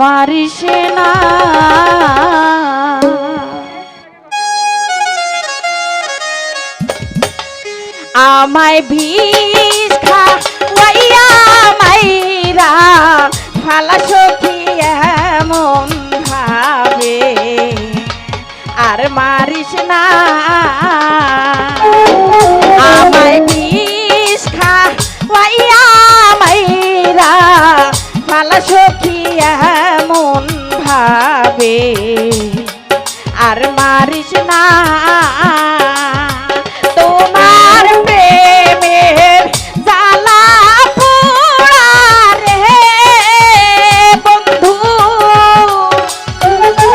মারিস না। আমায় ভিক্ষা ওয়া মাইরা, ফালা সখী এমন ভাবে। আর মারিস না। আমায় ভিক্ষা ওয়া মাইরা, ফালা সখী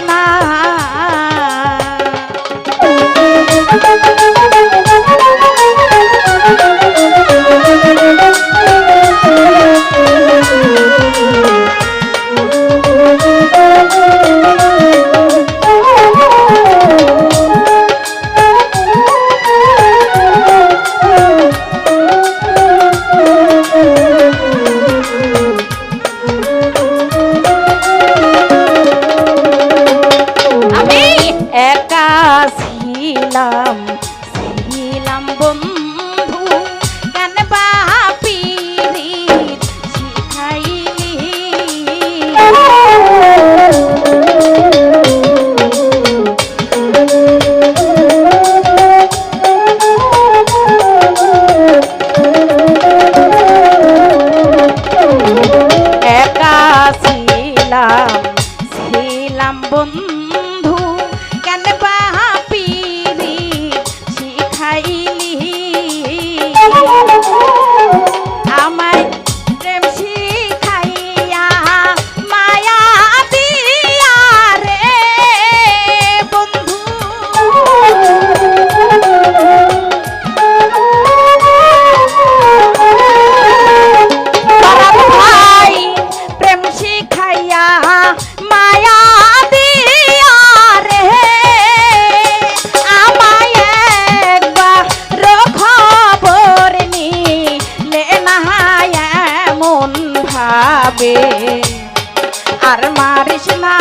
না। കൊന്നു যাবে আর মারিস না।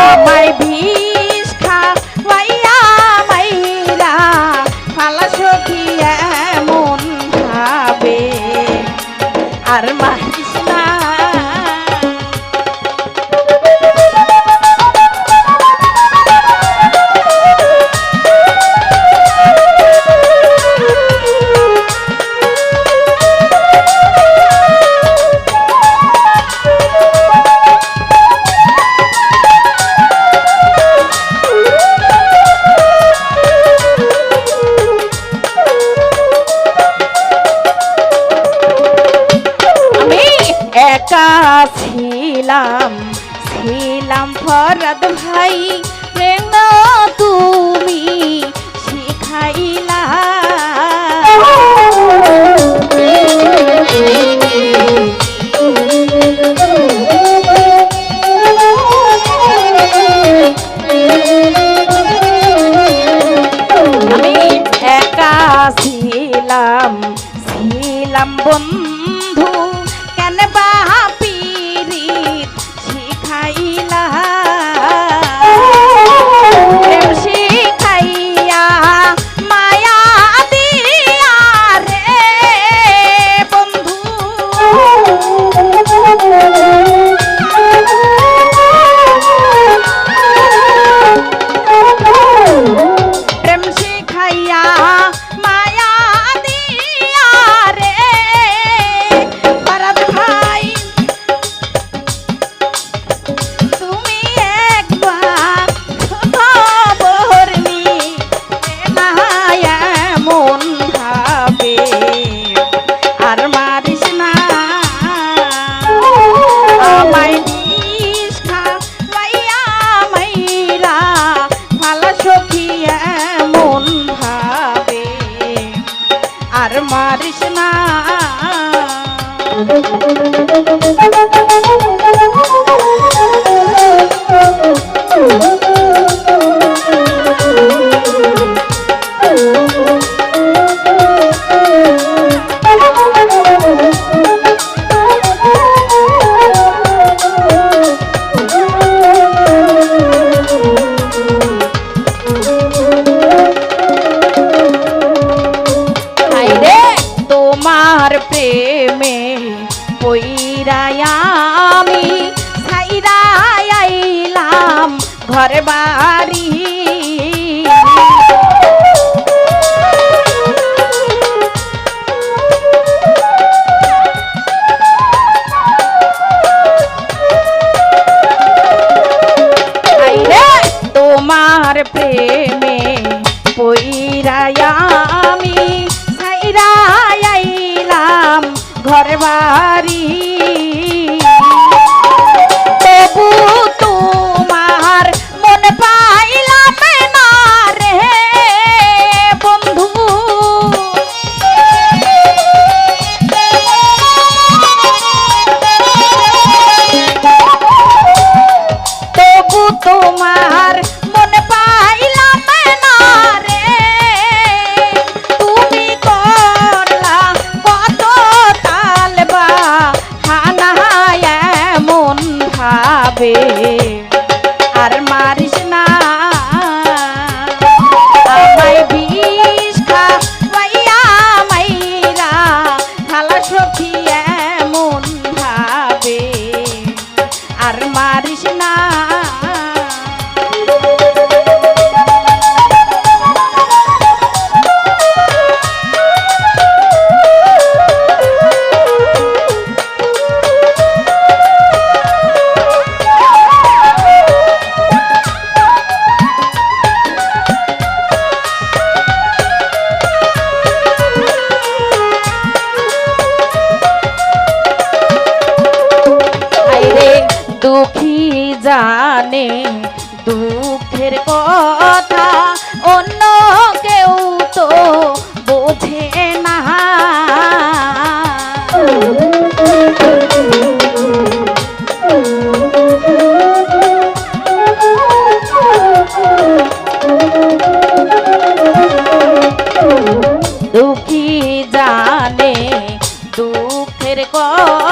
আমায় ভিড় aí. ঘরে বাড়ি কর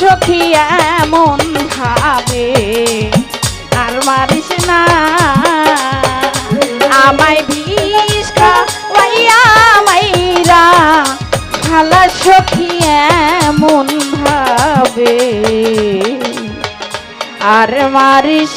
সখী এমন ভাবে আর মারিস না। আমায় বিষ খাওয়াইয়া মাইরা, খালা সখী এমন ভাবে আর মারিস